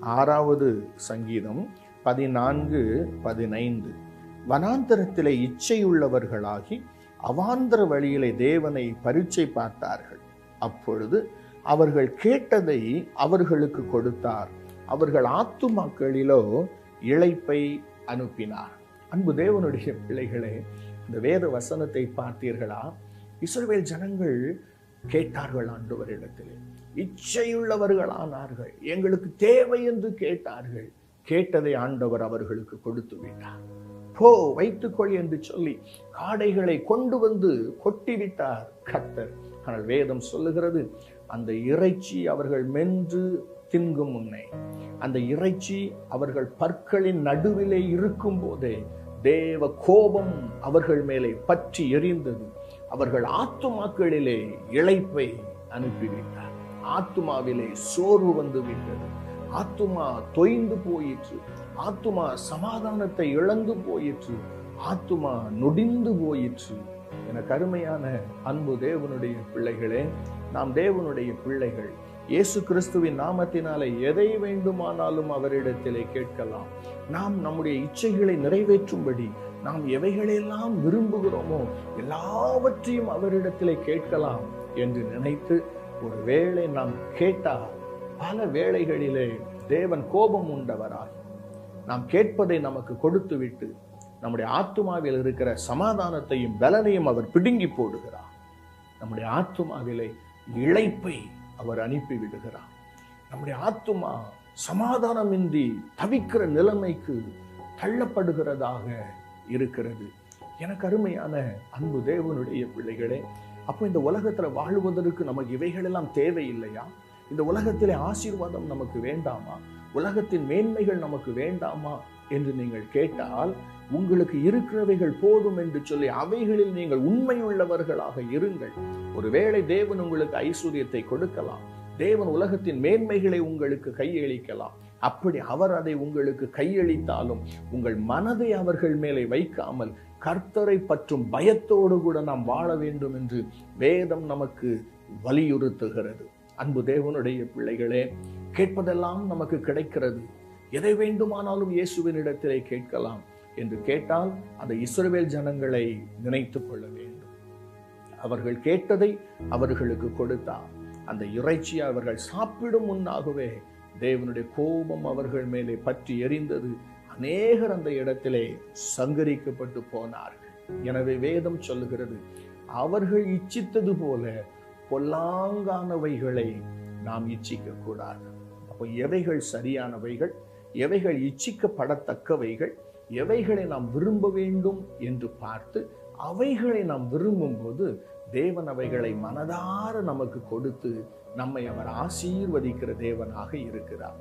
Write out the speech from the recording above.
ஆறாவது சங்கீதம் பதினான்கு பதினைந்து. வனாந்தரத்திலே இச்சையுள்ளவர்களாகி அவாந்தர வழியிலே தேவனை பரீட்சை பார்த்தார்கள். அப்பொழுது அவர்கள் கேட்டதை அவர்களுக்கு கொடுத்தார். அவர்கள் ஆத்துமாக்களிலோ இழைப்பை அனுப்பினார். அன்பு தேவனுடைய பிள்ளைகளே இந்த வேத வசனத்தை பார்த்தீர்களா? இஸ்ரவேல் ஜனங்கள் கேட்டார்கள் ஆண்டவரிடத்திலே. இச்சையுள்ளவர்களானார்கள். எங்களுக்கு தேவை என்று கேட்டார்கள். கேட்டதை ஆண்டவர் அவர்களுக்கு கொடுத்து விட்டார். போ வைத்துக்கொள் என்று சொல்லி காடைகளை கொண்டு வந்து கொட்டிவிட்டார் கத்தர் ஆனால் வேதம் சொல்லுகிறது அந்த இறைச்சி அவர்கள் மென்று தின்கும் முன்னே அந்த இறைச்சி அவர்கள் பற்களின் நடுவிலே இருக்கும் போதே தேவ கோபம் அவர்கள் மேலே பற்றி எரிந்தது. அவர்கள் ஆத்துமாக்களிலே இழைப்பை அனுப்பிவிட்டார். ஆத்துமாவிலே சோர்வு வந்து விட்டது. ஆத்துமா தொய்ந்து போயிற்று. ஆத்துமா சமாதானத்தை இழந்து போயிற்று. ஆத்துமா நொடிந்து போயிற்று. என கருமையான அன்பு தேவனுடைய பிள்ளைகளே நாம் தேவனுடைய பிள்ளைகள் இயேசு கிறிஸ்துவின் நாமத்தினாலே எதை வேண்டுமானாலும் அவரிடத்திலே கேட்கலாம். நாம் நம்முடைய இச்சைகளை நிறைவேற்றும்படி நாம் எவைகளெல்லாம் விரும்புகிறோமோ எல்லாவற்றையும் அவரிடத்திலே கேட்கலாம் என்று நினைத்து ஒருவேளை நாம் கேட்டால் பல வேளைகளிலே தேவன் கோபம் உண்டவராகி நாம் கேட்பதை நமக்கு கொடுத்து விட்டு நம்முடைய ஆத்துமாவில் இருக்கிற சமாதானத்தையும் பலனையும் அவர் பிடுங்கி போடுகிறார். நம்முடைய ஆத்துமாவிலே இழைப்பை அவர் அனுப்பி விடுகிறார். நம்முடைய ஆத்துமா சமாதானமின்றி தவிக்கிற நிலைமைக்கு தள்ளப்படுகிறதாக இருக்கிறது. எனக்கு அருமையான அன்பு தேவனுடைய பிள்ளைகளே அப்போ இந்த உலகத்துல வாழ்வதற்கு நமக்கு இவைகளெல்லாம் தேவையில்லையா? இந்த உலகத்திலே ஆசீர்வாதம் நமக்கு வேண்டாமா? உலகத்தின் மேன்மைகள் நமக்கு வேண்டாமா? என்று நீங்கள் கேட்டால் உங்களுக்கு இருக்கிறவைகள் போதும் என்று சொல்லி அவைகளில் நீங்கள் உண்மையுள்ளவர்களாக இருங்கள். ஒருவேளை தேவன் உங்களுக்கு ஐஸ்வர்யத்தை கொடுக்கலாம். தேவன் உலகத்தின் மேன்மைகளை உங்களுக்கு கையளிக்கலாம். அப்படி அவர் அதை உங்களுக்கு கையளித்தாலும் உங்கள் மனதை அவர்கள் மேலே வைக்காமல் கர்த்தரை பற்றும் பயத்தோடு கூட நாம் வாழ வேண்டும் என்று வேதம் நமக்கு வலியுறுத்துகிறது. அன்பு தேவனுடைய பிள்ளைகளே கேட்பதெல்லாம் நமக்கு கிடைக்கிறது. எதை வேண்டுமானாலும் இயேசுவினிடத்திலே கேட்கலாம் என்று கேட்டால் அந்த இஸ்ரவேல் ஜனங்களை நினைத்து கொள்ள வேண்டும். அவர்கள் கேட்டதை அவர்களுக்கு கொடுத்தார். அந்த இறைச்சி அவர்கள் சாப்பிடும் முன்னாகவே தேவனுடைய கோபம் அவர்கள் மேலே பற்றி எரிந்தது. அநேகர் அந்த இடத்திலே சங்கரிக்கப்பட்டு போனார்கள். எனவே வேதம் சொல்லுகிறது அவர்கள் இச்சித்தது போல பொல்லாங்கானவைகளை நாம் இச்சிக்க கூடாது அப்போ எவைகள் சரியானவைகள்? எவைகள் இச்சிக்கப்படத்தக்கவைகள்? எவைகளை நாம் விரும்ப வேண்டும் என்று பார்த்து அவைகளை நாம் விரும்பும்போது தேவன் அவைகளை மனதார நமக்கு கொடுத்து நம்மை அவர் ஆசீர்வதிக்கிற தேவனாக இருக்கிறார்.